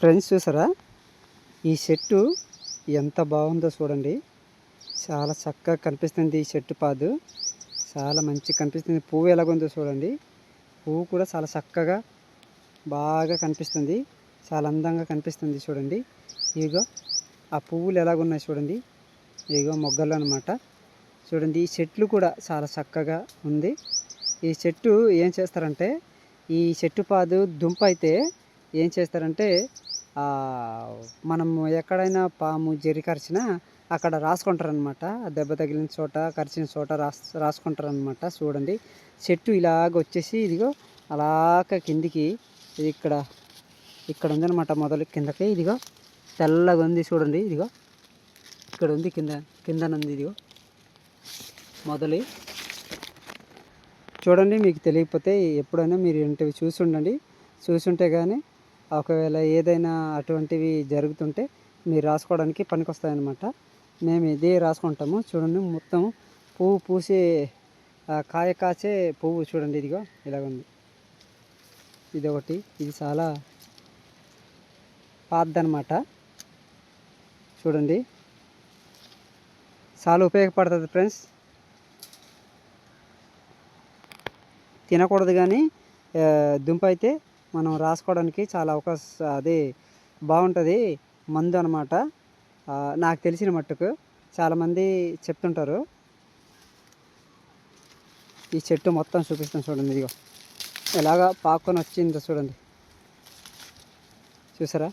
Friends చూసారా? ఈ చెట్టు ఎంత బాగుందో చూడండి. చాలా చక్కగా కనిపిస్తుంది ఈ చెట్టు పాదు. చాలా మంచి కనిపిస్తుంది. పువ్వు ఎలాగుందో చూడండి. పువ్వు కూడా చాలా చక్కగా బాగా కనిపిస్తుంది. చాలా అందంగా కనిపిస్తుంది చూడండి. ఇదిగో ఆ పువ్వులు ఎలాగున్నాయి చూడండి. ఇదిగో మొగ్గలు అనమాట చూడండి ఈ చెట్లు కూడా చాలా చక్కగా ఉంది. ఈ చెట్టు ఏం చేస్తారంటే ఈ చెట్టు పాదు దుంప అయితే ఏం చేస్తారంటే మనం ఎక్కడైనా పాము జరి కరిచినా అక్కడ రాసుకుంటారనమాట దెబ్బ తగిలిన చోట కరిచిన చోట రాస్ రాసుకుంటారనమాట చూడండి. చెట్టు ఇలాగ వచ్చేసి ఇదిగో అలాగ కిందికి ఇది ఇక్కడ ఇక్కడ ఉందన్నమాట మొదలు కిందకి. ఇదిగో తెల్లగా ఉంది చూడండి. ఇదిగో ఇక్కడ ఉంది కింద కిందన ఉంది ఇదిగో మొదలు. చూడండి మీకు తెలియకపోతే ఎప్పుడైనా మీరు ఇంటివి చూసి ఉండండి. చూసుంటే కానీ ఒకవేళ ఏదైనా అటువంటివి జరుగుతుంటే మీరు రాసుకోవడానికి పనికొస్తాయన్నమాట. మేము ఇదే రాసుకుంటాము. చూడండి మొత్తం పువ్వు పూసే కాయ కాచే పువ్వు చూడండి ఇదిగో ఇలాగ ఉంది ఇది ఒకటి ఇది చాలా పాతదనమాట చూడండి. చాలా ఉపయోగపడుతుంది ఫ్రెండ్స్. తినకూడదు కానీ దుంప అయితే మనం రాసుకోవడానికి చాలా అవకాశం అది బాగుంటుంది మందు అనమాట నాకు తెలిసిన మట్టుకు చాలామంది చెప్తుంటారు. ఈ చెట్టు మొత్తం చూపిస్తాను చూడండి ఇదిగో. ఎలాగా పాక్కొని వచ్చిందో చూడండి. చూసారా?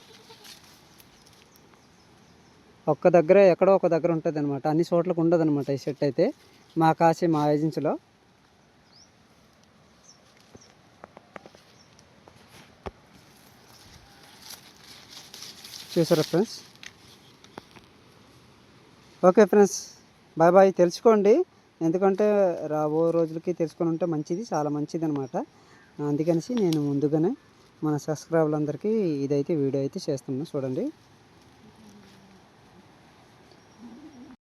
ఒక్క దగ్గర ఎక్కడో ఒక దగ్గర ఉంటుంది అనమాట అన్ని చోట్లకు ఉండదు అనమాట ఈ చెట్టు అయితే. మా కాశీ మా ఏజెన్సీలో చూసారా friends? Okay friends bye bye. తెలుసుకోండి. ఎందుకంటే రాబో రోజులకి తెలుసుకొని ఉంటే మంచిది చాలా మంచిది అనమాట అందుకనేసి నేను ముందుగానే మన సబ్స్క్రైబర్లందరికీ ఇదైతే వీడియో అయితే చేస్తున్నాను. చూడండి.